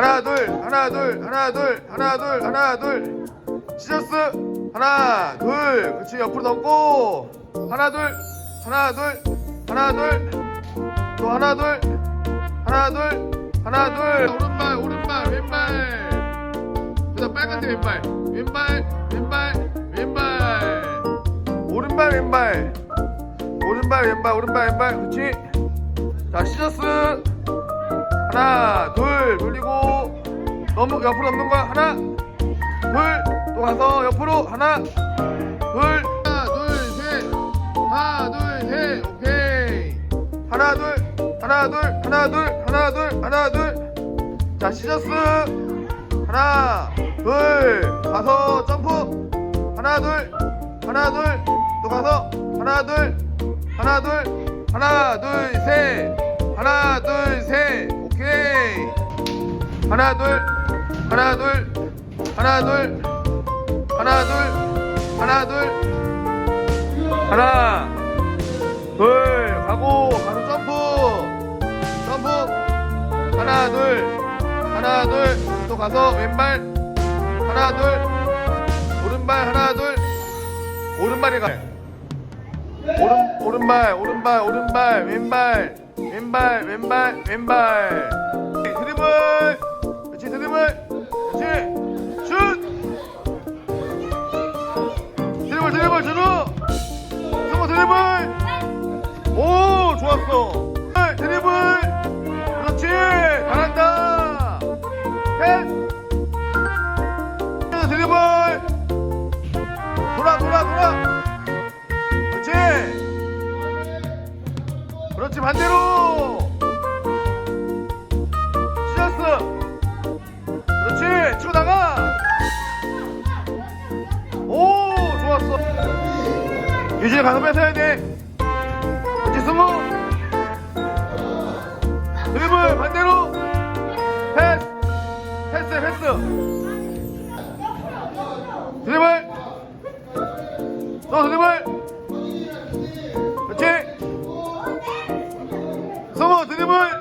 하나 둘 하나 둘 하나 둘 하나 둘 하나 둘. 시저스 하나 둘. 그렇지 옆으로 넘고. 하나 둘 하나 둘 하나 둘또 하나 둘 하나 둘 하나 둘. 오른발 오른발 왼발. 그다음 빨간색 왼발. 왼발 왼발 왼발. 오른발 왼발. 오른발 왼발 오른발 왼발. 그렇지 자 시저스 하나 둘 돌리고 넘어 옆으로 넘는 거야 하나 둘또 가서 옆으로 하나 둘 하나 둘셋 하나 둘셋 오케이 하나 둘 하나 둘 하나 둘 하나 둘 하나 둘자 시저스 하나 둘 가서 점프 하나 둘 하나 둘또 가서 하나 둘 하나 둘 하나 둘 셋 하나 둘셋 오케이 하나 둘 하나 둘 하나 둘 하나 둘 하나 둘 하나 둘 가고 가서 점프 점프 하나 둘 하나 둘 또 가서 왼발 하나 둘 오른발 하나 둘 오른발이 가 오른 오른발 오른발 오른발 왼발 왼발 왼발 왼발 드리블 드리블 준우! 승우 오 좋았어. 드리블! 그렇지 잘한다. 패스 드리블! 돌아 돌아 돌아. 그렇지. 그렇지 반대로 유진이 가서 뺏어야 돼. 그렇지 승우 드리블 반대로. 패스. 패스 패스. 드리블. 또 드리블. 그렇지. 성호 드리블